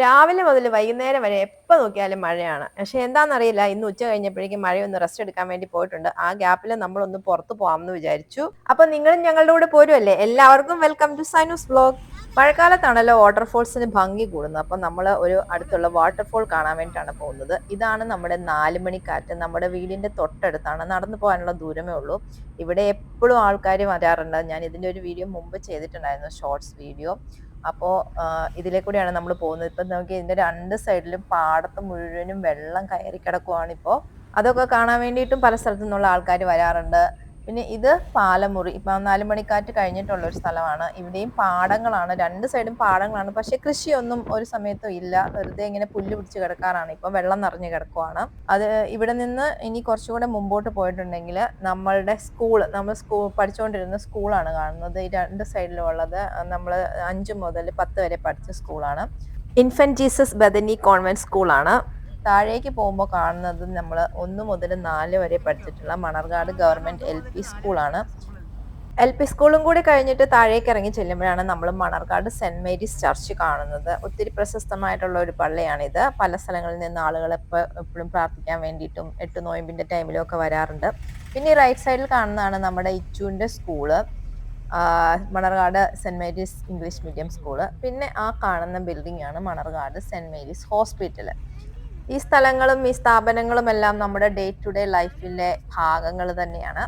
രാവിലെ മുതൽ വൈകുന്നേരം വരെ എപ്പോൾ നോക്കിയാലും മഴയാണ്. പക്ഷെ എന്താണെന്നറിയില്ല ഇന്ന് ഉച്ച കഴിഞ്ഞപ്പോഴേക്കും മഴയൊന്ന് റെസ്റ്റ് എടുക്കാൻ വേണ്ടി പോയിട്ടുണ്ട്. ആ ഗ്യാപ്പിൽ നമ്മളൊന്ന് പുറത്തു പോകാമെന്ന് വിചാരിച്ചു. അപ്പൊ നിങ്ങളും ഞങ്ങളുടെ കൂടെ പോരുമല്ലേ എല്ലാവർക്കും വെൽക്കം ടു സൈനൂസ് ബ്ലോഗ് മഴക്കാലത്താണല്ലോ വാട്ടർഫോൾസിന് ഭംഗി കൂടുന്നത്. അപ്പം നമ്മൾ ഒരു അടുത്തുള്ള വാട്ടർഫോൾ കാണാൻ വേണ്ടിയിട്ടാണ് പോകുന്നത്. ഇതാണ് നമ്മുടെ നാലുമണിക്കാറ്റ് നമ്മുടെ വീടിന്റെ തൊട്ടടുത്താണ്. നടന്നു പോകാനുള്ള ദൂരമേ ഉള്ളൂ. ഇവിടെ എപ്പോഴും ആൾക്കാർ വരാറുണ്ട്. ഞാൻ ഇതിന്റെ ഒരു വീഡിയോ മുമ്പ് ചെയ്തിട്ടുണ്ടായിരുന്നു ഷോർട്സ് വീഡിയോ അപ്പോൾ ഇതിലെ കൂടിയാണ് നമ്മൾ പോകുന്നത്. ഇപ്പം നമുക്ക് ഇതിന്റെ രണ്ട് സൈഡിലും പാടത്ത് മുഴുവനും വെള്ളം കയറി കിടക്കുവാണിപ്പോൾ അതൊക്കെ കാണാൻ വേണ്ടിയിട്ടും പല സ്ഥലത്തു നിന്നുള്ള ആൾക്കാർ വരാറുണ്ട്. പിന്നെ ഇത് പാലമുറി. ഇപ്പം നാല് മണിക്കാറ്റ് കഴിഞ്ഞിട്ടുള്ള ഒരു സ്ഥലമാണ്. ഇവിടെയും പാടങ്ങളാണ്. രണ്ട് സൈഡും പാടങ്ങളാണ്. പക്ഷേ കൃഷിയൊന്നും ഒരു സമയത്തും ഇല്ല. വെറുതെ ഇങ്ങനെ പുല്ല് പിടിച്ച് കിടക്കാറാണ്. ഇപ്പം വെള്ളം നിറഞ്ഞു കിടക്കുവാണ്. അത് ഇവിടെ നിന്ന് ഇനി കുറച്ചുകൂടെ മുമ്പോട്ട് പോയിട്ടുണ്ടെങ്കിൽ നമ്മളുടെ സ്കൂൾ നമ്മൾ സ്കൂൾ പഠിച്ചുകൊണ്ടിരുന്ന സ്കൂളാണ് കാണുന്നത്. ഈ രണ്ട് സൈഡിലുള്ളത് നമ്മൾ അഞ്ച് മുതൽ പത്ത് വരെ പഠിച്ച സ്കൂളാണ്. ഇൻഫന്റ് ജീസസ് ബദനി കോൺവെന്റ് സ്കൂളാണ്. താഴേക്ക് പോകുമ്പോൾ കാണുന്നത് നമ്മൾ ഒന്ന് മുതൽ നാല് വരെ പഠിച്ചിട്ടുള്ള മണർകാട് ഗവൺമെന്റ് എൽ പി സ്കൂളാണ്. എൽ പി സ്കൂളും കൂടി കഴിഞ്ഞിട്ട് താഴേക്ക് ഇറങ്ങി ചെല്ലുമ്പോഴാണ് നമ്മൾ മണർകാട് സെന്റ് മേരീസ് ചർച്ച് കാണുന്നത്. ഒത്തിരി പ്രശസ്തമായിട്ടുള്ള ഒരു പള്ളിയാണിത്. പല സ്ഥലങ്ങളിൽ നിന്ന് ആളുകൾ എപ്പോഴും പ്രാർത്ഥിക്കാൻ വേണ്ടിയിട്ടും എട്ട് നോയമ്പിന്റെ ടൈമിലും ഒക്കെ വരാറുണ്ട്. പിന്നെ ഈ റൈറ്റ് സൈഡിൽ കാണുന്നതാണ് നമ്മുടെ ഇച്ചുവിന്റെ school. Manarcad saint Mary's English medium school. പിന്നെ ആ കാണുന്ന ബിൽഡിംഗ് ആണ് മണർകാട് സെന്റ് മേരീസ് ഹോസ്പിറ്റൽ ഈ സ്ഥലങ്ങളും ഈ സ്ഥാപനങ്ങളും എല്ലാം നമ്മുടെ ഡേ ടു ഡേ ലൈഫിലെ ഭാഗങ്ങൾ തന്നെയാണ്.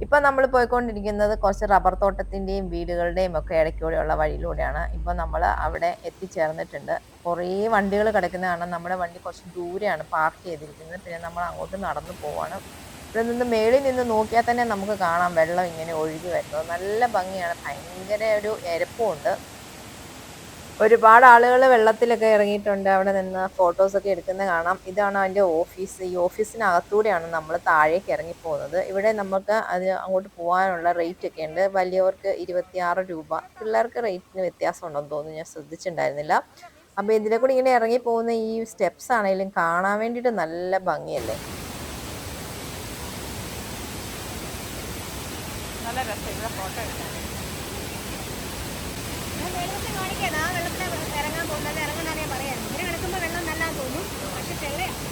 ഇപ്പൊ നമ്മൾ പോയിക്കൊണ്ടിരിക്കുന്നത് കുറച്ച് റബ്ബർ തോട്ടത്തിന്റെയും വീടുകളുടെയും ഒക്കെ ഇടയ്ക്കൂടെയുള്ള വഴിയിലൂടെയാണ്. ഇപ്പൊ നമ്മൾ അവിടെ എത്തിച്ചേർന്നിട്ടുണ്ട്. കുറേ വണ്ടികൾ കിടക്കുന്നതാണ് നമ്മുടെ വണ്ടി കുറച്ച് ദൂരെയാണ് പാർക്ക് ചെയ്തിരിക്കുന്നത്. പിന്നെ നമ്മൾ അങ്ങോട്ട് നടന്നു പോവാണ്. ഇവിടെ നിന്ന് മേളിൽ നിന്ന് നോക്കിയാൽ തന്നെ നമുക്ക് കാണാം വെള്ളം ഇങ്ങനെ ഒഴുകി വരുന്നത്. നല്ല ഭംഗിയാണ്. ഭയങ്കര ഒരു എരപ്പുണ്ട് ഒരുപാട് ആളുകൾ വെള്ളത്തിലൊക്കെ ഇറങ്ങിയിട്ടുണ്ട് അവിടെ നിന്ന് ഫോട്ടോസൊക്കെ എടുക്കുന്ന കാണാം. ഇതാണ് അതിന്റെ ഓഫീസ് ഈ ഓഫീസിനകത്തൂടെയാണ് നമ്മൾ താഴേക്ക് ഇറങ്ങി പോകുന്നത് ഇവിടെ നമുക്ക് അത് അങ്ങോട്ട് പോകാനുള്ള റേറ്റ് ഒക്കെ ഉണ്ട്. വലിയവർക്ക് ഇരുപത്തിയാറ് രൂപ. പിള്ളേർക്ക് റേറ്റിന് വ്യത്യാസം ഉണ്ടെന്ന് തോന്നുന്നു. ഞാൻ ശ്രദ്ധിച്ചിട്ടുണ്ടായിരുന്നില്ല. അപ്പോൾ ഇതിലെ കൂടി ഇങ്ങനെ ഇറങ്ങി പോകുന്ന ഈ സ്റ്റെപ്സ് ആണെങ്കിലും കാണാൻ വേണ്ടിയിട്ട് നല്ല ഭംഗിയല്ലേ? നല്ല രസം ഫോട്ടോ എടുക്കാൻ കാണിക്കാണ് ആ വെള്ളത്തിൽ ഇറങ്ങാൻ പോകുന്നത് പറയാം ഇങ്ങനെ കിടക്കുമ്പോൾ വെള്ളം നല്ലാൻ തോന്നും. പക്ഷെ ചെള്ളയാണ്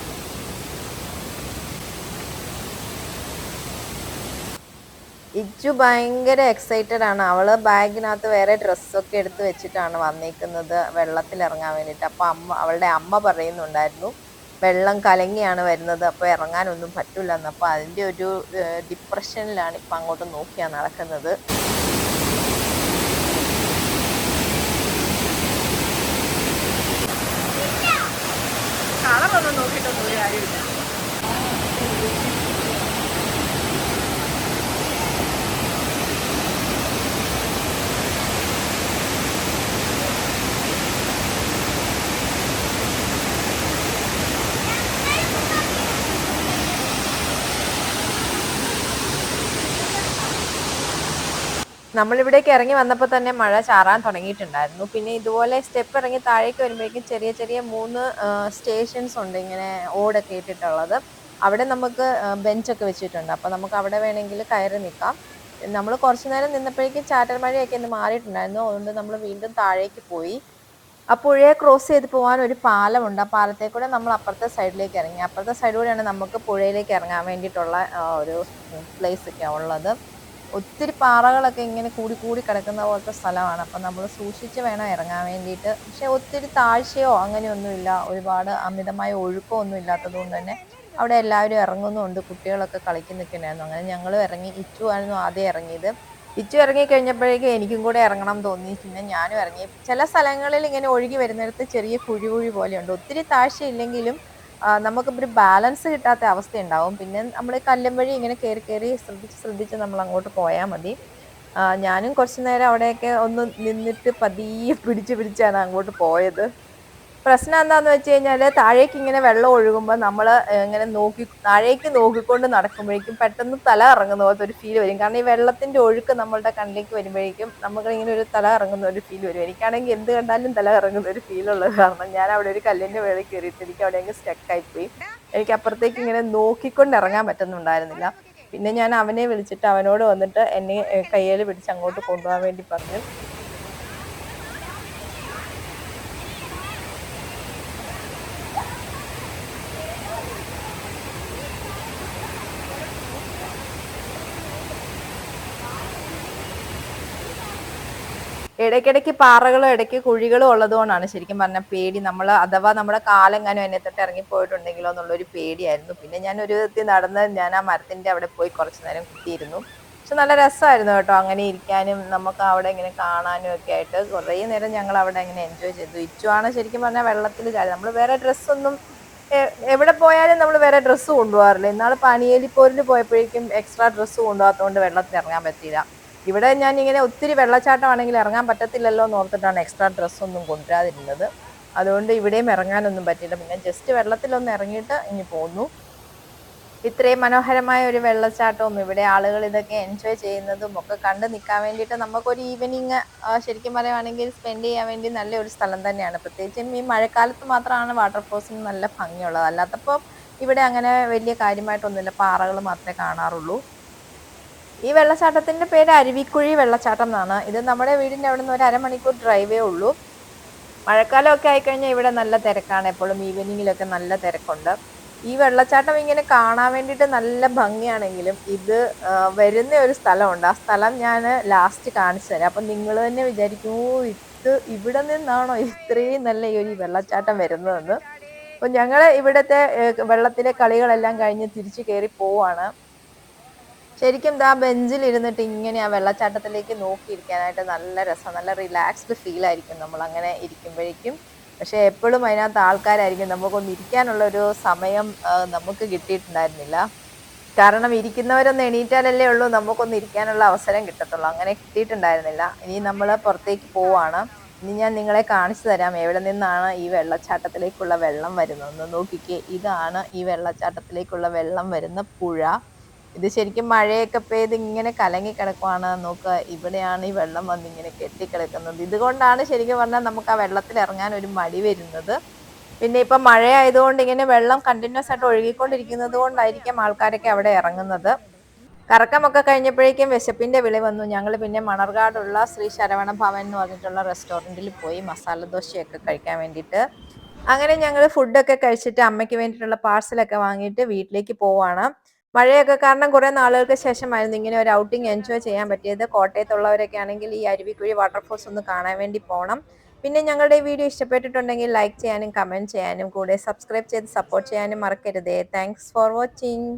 ഇജു ഭയങ്കര എക്സൈറ്റഡ് ആണ്. അവൾ ബാഗിനകത്ത് വേറെ ഡ്രസ്സൊക്കെ എടുത്ത് വെച്ചിട്ടാണ് വന്നേക്കുന്നത് വെള്ളത്തിൽ ഇറങ്ങാൻ വേണ്ടിയിട്ട്. അപ്പൊ അമ്മ അവളുടെ അമ്മ പറയുന്നുണ്ടായിരുന്നു വെള്ളം കലങ്ങിയാണ് വരുന്നത് അപ്പോൾ ഇറങ്ങാനൊന്നും പറ്റില്ല എന്ന് അപ്പോൾ അതിന്റെ ഒരു ഡിപ്രഷനിലാണ് ഇപ്പം അങ്ങോട്ട് നോക്കിയാണ് നടക്കുന്നത്. നോക്കിയിട്ടൊന്നും ഒരു നമ്മളിവിടേക്ക് ഇറങ്ങി വന്നപ്പോൾ തന്നെ മഴ ചാറാൻ തുടങ്ങിയിട്ടുണ്ടായിരുന്നു. പിന്നെ ഇതുപോലെ സ്റ്റെപ്പ് ഇറങ്ങി താഴേക്ക് വരുമ്പോഴേക്കും ചെറിയ ചെറിയ മൂന്ന് സ്റ്റേഷൻസ് ഉണ്ട് ഇങ്ങനെ ഓടൊക്കെ ഇട്ടിട്ടുള്ളത്. അവിടെ നമുക്ക് ബെഞ്ചൊക്കെ വെച്ചിട്ടുണ്ട്. അപ്പോൾ നമുക്ക് അവിടെ വേണമെങ്കിൽ കയറി നിൽക്കാം. നമ്മൾ കുറച്ച് നേരം നിന്നപ്പോഴേക്കും ചാറ്റൽ മഴയൊക്കെ ഒന്ന് മാറിയിട്ടുണ്ടായിരുന്നു. അതുകൊണ്ട് നമ്മൾ വീണ്ടും താഴേക്ക് പോയി. ആ പുഴയെ ക്രോസ് ചെയ്ത് പോകാൻ ഒരു പാലമുണ്ട്. ആ പാലത്തെ കൂടെ നമ്മൾ അപ്പുറത്തെ സൈഡിലേക്ക് ഇറങ്ങി. അപ്പുറത്തെ സൈഡിലൂടെയാണ് നമുക്ക് പുഴയിലേക്ക് ഇറങ്ങാൻ വേണ്ടിയിട്ടുള്ള ഒരു പ്ലേസ് ഒക്കെ ഉള്ളത്. ഒത്തിരി പാറകളൊക്കെ ഇങ്ങനെ കൂടി കൂടി കിടക്കുന്ന പോലത്തെ സ്ഥലമാണ്. അപ്പം നമ്മൾ സൂക്ഷിച്ച് വേണം ഇറങ്ങാൻ വേണ്ടിയിട്ട്. പക്ഷേ ഒത്തിരി താഴ്ചയോ അങ്ങനെയൊന്നുമില്ല. ഒരുപാട് അമിതമായ ഒഴുക്കോ ഒന്നും ഇല്ലാത്തത് കൊണ്ട് തന്നെ അവിടെ എല്ലാവരും ഇറങ്ങുന്നുണ്ട്. കുട്ടികളൊക്കെ കളിക്കുന്നൊക്കെയുണ്ടായിരുന്നു അങ്ങനെ ഞങ്ങൾ ഇറങ്ങി. ഇച്ചു ആയിരുന്നു ആദ്യം ഇറങ്ങിയത്. ഇച്ചു ഇറങ്ങി കഴിഞ്ഞപ്പോഴേക്കും എനിക്കും കൂടെ ഇറങ്ങണം തോന്നി. പിന്നെ ഞാനും ഇറങ്ങി. ചില സ്ഥലങ്ങളിൽ ഇങ്ങനെ ഒഴുകി വരുന്നിടത്ത് ചെറിയ കുഴി കുഴി പോലെയുണ്ട്. ഒത്തിരി താഴ്ചയില്ലെങ്കിലും നമുക്ക് ഒരു ബാലൻസ് കിട്ടാത്ത അവസ്ഥ ഉണ്ടാവും പിന്നെ നമ്മൾ കല്ലും വഴി ഇങ്ങനെ കയറി കയറി ശ്രദ്ധിച്ച് ശ്രദ്ധിച്ച് നമ്മൾ അങ്ങോട്ട് പോയാൽ മതി. ഞാനും കുറച്ച് നേരം അവിടെയൊക്കെ ഒന്ന് നിന്നിട്ട് പതിയെ പിടിച്ച് പിടിച്ചാണ് അങ്ങോട്ട് പോയത്. പ്രശ്നം എന്താന്ന് വെച്ച് കഴിഞ്ഞാൽ താഴേക്ക് ഇങ്ങനെ വെള്ളം ഒഴുകുമ്പോൾ നമ്മൾ ഇങ്ങനെ നോക്കി താഴേക്ക് നോക്കിക്കൊണ്ട് നടക്കുമ്പോഴേക്കും പെട്ടെന്ന് തല ഇറങ്ങുന്ന പോലത്തെ ഒരു ഫീൽ വരും. കാരണം ഈ വെള്ളത്തിന്റെ ഒഴുക്ക് നമ്മളുടെ കണ്ണിലേക്ക് വരുമ്പോഴേക്കും നമുക്ക് ഇങ്ങനെ ഒരു തല ഇറങ്ങുന്ന ഒരു ഫീൽ വരും. എനിക്കാണെങ്കിൽ എന്ത് കണ്ടാലും തല ഇറങ്ങുന്ന ഒരു ഫീൽ ഉള്ളത് കാരണം ഞാൻ അവിടെ ഒരു കല്ലിന്റെ വേളി കയറിയിട്ട് എനിക്ക് അവിടെ അങ്ങ് പോയി എനിക്ക് അപ്പുറത്തേക്ക് ഇങ്ങനെ നോക്കിക്കൊണ്ട് ഇറങ്ങാൻ പറ്റുന്നുണ്ടായിരുന്നില്ല. പിന്നെ ഞാൻ അവനെ വിളിച്ചിട്ട് അവനോട് വന്നിട്ട് എന്നെ കയ്യിൽ പിടിച്ച് അങ്ങോട്ട് കൊണ്ടുപോകാൻ വേണ്ടി പറഞ്ഞു. ഇടയ്ക്കിടയ്ക്ക് പാറകളും ഇടയ്ക്ക് കുഴികളും ഉള്ളതുകൊണ്ടാണ് ശരിക്കും പറഞ്ഞാൽ പേടി. നമ്മൾ അഥവാ നമ്മുടെ കാലെങ്ങാനും എന്നെ തൊട്ട് ഇറങ്ങിപ്പോയിട്ടുണ്ടെങ്കിലോ എന്നുള്ളൊരു പേടിയായിരുന്നു. പിന്നെ ഞാൻ ഒരു വിധത്തിൽ നടന്ന് ഞാൻ ആ മരത്തിന്റെ അവിടെ പോയി കുറച്ച് നേരം കുത്തിയിരുന്നു. പക്ഷെ നല്ല രസമായിരുന്നു കേട്ടോ അങ്ങനെ ഇരിക്കാനും നമുക്ക് അവിടെ ഇങ്ങനെ കാണാനും ഒക്കെ ആയിട്ട്. കുറേ നേരം ഞങ്ങൾ അവിടെ ഇങ്ങനെ എൻജോയ് ചെയ്തു. ഇച്ചുവാണ് ശരിക്കും പറഞ്ഞാൽ വെള്ളത്തിൽ ചാടി. നമ്മൾ വേറെ ഡ്രസ്സൊന്നും എവിടെ പോയാലും നമ്മൾ വേറെ ഡ്രസ്സ് കൊണ്ടുപോകാറില്ല. ഇന്നാൾ പനിയേലിപ്പോരിൽ പോയപ്പോഴേക്കും എക്സ്ട്രാ ഡ്രസ്സ് കൊണ്ടുപോകാത്തതുകൊണ്ട് വെള്ളത്തിൽ ഇറങ്ങാൻ പറ്റിയില്ല. ഇവിടെ ഞാൻ ഇങ്ങനെ ഒത്തിരി വെള്ളച്ചാട്ടമാണെങ്കിൽ ഇറങ്ങാൻ പറ്റത്തില്ലല്ലോ എന്ന് ഓർത്തിട്ടാണ് എക്സ്ട്രാ ഡ്രസ്സൊന്നും കൊണ്ടുവരാതിരുന്നത്. അതുകൊണ്ട് ഇവിടെയും ഇറങ്ങാനൊന്നും പറ്റില്ല പിന്നെ ജസ്റ്റ് വെള്ളത്തിലൊന്ന് ഇറങ്ങിയിട്ട് ഇനി പോന്നു. ഇത്രയും മനോഹരമായ ഒരു വെള്ളച്ചാട്ടവും ഇവിടെ ആളുകൾ ഇതൊക്കെ എൻജോയ് ചെയ്യുന്നതും ഒക്കെ കണ്ട് നിൽക്കാൻ വേണ്ടിയിട്ട് നമുക്കൊരു ഈവനിങ് ശരിക്കും പറയുവാണെങ്കിൽ സ്പെൻഡ് ചെയ്യാൻ വേണ്ടി നല്ലൊരു സ്ഥലം തന്നെയാണ്. പ്രത്യേകിച്ചും ഈ മഴക്കാലത്ത് മാത്രമാണ് വാട്ടർഫോൾസിന് നല്ല ഭംഗിയുള്ളത്. അല്ലാത്തപ്പോൾ ഇവിടെ അങ്ങനെ വലിയ കാര്യമായിട്ടൊന്നുമില്ല. പാറകൾ മാത്രമേ കാണാറുള്ളൂ. ഈ വെള്ളച്ചാട്ടത്തിന്റെ പേര് അരുവിക്കുഴി വെള്ളച്ചാട്ടം എന്നാണ്. ഇത് നമ്മുടെ വീടിന്റെ അവിടെ നിന്ന് ഒരു അരമണിക്കൂർ ഡ്രൈവേ ഉള്ളൂ. മഴക്കാലമൊക്കെ ആയിക്കഴിഞ്ഞാൽ ഇവിടെ നല്ല തിരക്കാണ്. എപ്പോഴും ഈവനിങ്ങിലൊക്കെ നല്ല തിരക്കുണ്ട്. ഈ വെള്ളച്ചാട്ടം ഇങ്ങനെ കാണാൻ വേണ്ടിയിട്ട് നല്ല ഭംഗിയാണെങ്കിലും ഇത് വരുന്ന ഒരു സ്ഥലമുണ്ട്. ആ സ്ഥലം ഞാൻ ലാസ്റ്റ് കാണിച്ചു തരാം. അപ്പം നിങ്ങൾ തന്നെ വിചാരിക്കും "ഓ, ഇത് ഇവിടെ നിന്നാണോ ഇത്രയും നല്ല ഈ ഒരു വെള്ളച്ചാട്ടം വരുന്നതെന്ന്. അപ്പം ഞങ്ങൾ ഇവിടുത്തെ വെള്ളത്തിലെ കളികളെല്ലാം കഴിഞ്ഞ് തിരിച്ചു കയറി പോവാണ്. ശരിക്കും ആ ബെഞ്ചിൽ ഇരുന്നിട്ട് ഇങ്ങനെ ആ വെള്ളച്ചാട്ടത്തിലേക്ക് നോക്കിയിരിക്കാനായിട്ട് നല്ല രസം നല്ല റിലാക്സ്ഡ് ഫീൽ ആയിരിക്കും നമ്മൾ അങ്ങനെ ഇരിക്കുമ്പോഴേക്കും. പക്ഷെ എപ്പോഴും അതിനകത്ത് ആൾക്കാരായിരിക്കും നമുക്കൊന്ന് ഇരിക്കാനുള്ള ഒരു സമയം നമുക്ക് കിട്ടിയിട്ടുണ്ടായിരുന്നില്ല. കാരണം ഇരിക്കുന്നവരൊന്ന് എണീറ്റാലല്ലേ ഉള്ളൂ നമുക്കൊന്ന് ഇരിക്കാനുള്ള അവസരം കിട്ടത്തുള്ളൂ. അങ്ങനെ കിട്ടിയിട്ടുണ്ടായിരുന്നില്ല. ഇനി നമ്മൾ പുറത്തേക്ക് പോവാണ്. ഇനി ഞാൻ നിങ്ങളെ കാണിച്ചു തരാം എവിടെ നിന്നാണ് ഈ വെള്ളച്ചാട്ടത്തിലേക്കുള്ള വെള്ളം വരുന്നതെന്ന് നോക്കിക്കേ ഇതാണ് ഈ വെള്ളച്ചാട്ടത്തിലേക്കുള്ള വെള്ളം വരുന്ന പുഴ. ഇത് ശരിക്കും മഴയൊക്കെ പെയ്ത് ഇങ്ങനെ കലങ്ങി കിടക്കുവാണ്. നോക്കുക ഇവിടെയാണ് ഈ വെള്ളം വന്ന് ഇങ്ങനെ കെട്ടിക്കിടക്കുന്നത്. ഇതുകൊണ്ടാണ് ശരിക്കും പറഞ്ഞാൽ നമുക്ക് ആ വെള്ളത്തിൽ ഇറങ്ങാൻ ഒരു മടി വരുന്നത്. പിന്നെ ഇപ്പം മഴയായതുകൊണ്ട് ഇങ്ങനെ വെള്ളം കണ്ടിന്യൂസ് ആയിട്ട് ഒഴുകിക്കൊണ്ടിരിക്കുന്നത് കൊണ്ടായിരിക്കും ആൾക്കാരൊക്കെ അവിടെ ഇറങ്ങുന്നത്. കറക്കമൊക്കെ കഴിഞ്ഞപ്പോഴേക്കും വിശപ്പിന്റെ വിളി വന്നു. ഞങ്ങൾ പിന്നെ മണർകാടുള്ള ശ്രീ ശരവണ ഭവൻ എന്ന് പറഞ്ഞിട്ടുള്ള റെസ്റ്റോറന്റിൽ പോയി മസാല ദോശയൊക്കെ കഴിക്കാൻ വേണ്ടിയിട്ട്. അങ്ങനെ ഞങ്ങൾ ഫുഡൊക്കെ കഴിച്ചിട്ട് അമ്മയ്ക്ക് വേണ്ടിയിട്ടുള്ള പാഴ്സലൊക്കെ വാങ്ങിയിട്ട് വീട്ടിലേക്ക് പോവാണ്. മഴയൊക്കെ കാരണം കുറെ നാളുകൾക്ക് ശേഷമായിരുന്നു ഇങ്ങനെ ഒരു ഔട്ടിംഗ് എൻജോയ് ചെയ്യാൻ പറ്റിയത്. കോട്ടയത്തുള്ളവരൊക്കെ ആണെങ്കിൽ ഈ അരുവിക്കുഴി വാട്ടർഫോൾസ് ഒന്ന് കാണാൻ വേണ്ടി പോകണം പിന്നെ ഞങ്ങളുടെ ഈ വീഡിയോ ഇഷ്ടപ്പെട്ടിട്ടുണ്ടെങ്കിൽ ലൈക്ക് ചെയ്യാനും കമന്റ് ചെയ്യാനും കൂടെ സബ്സ്ക്രൈബ് ചെയ്ത് സപ്പോർട്ട് ചെയ്യാനും മറക്കരുതേ. Thanks for watching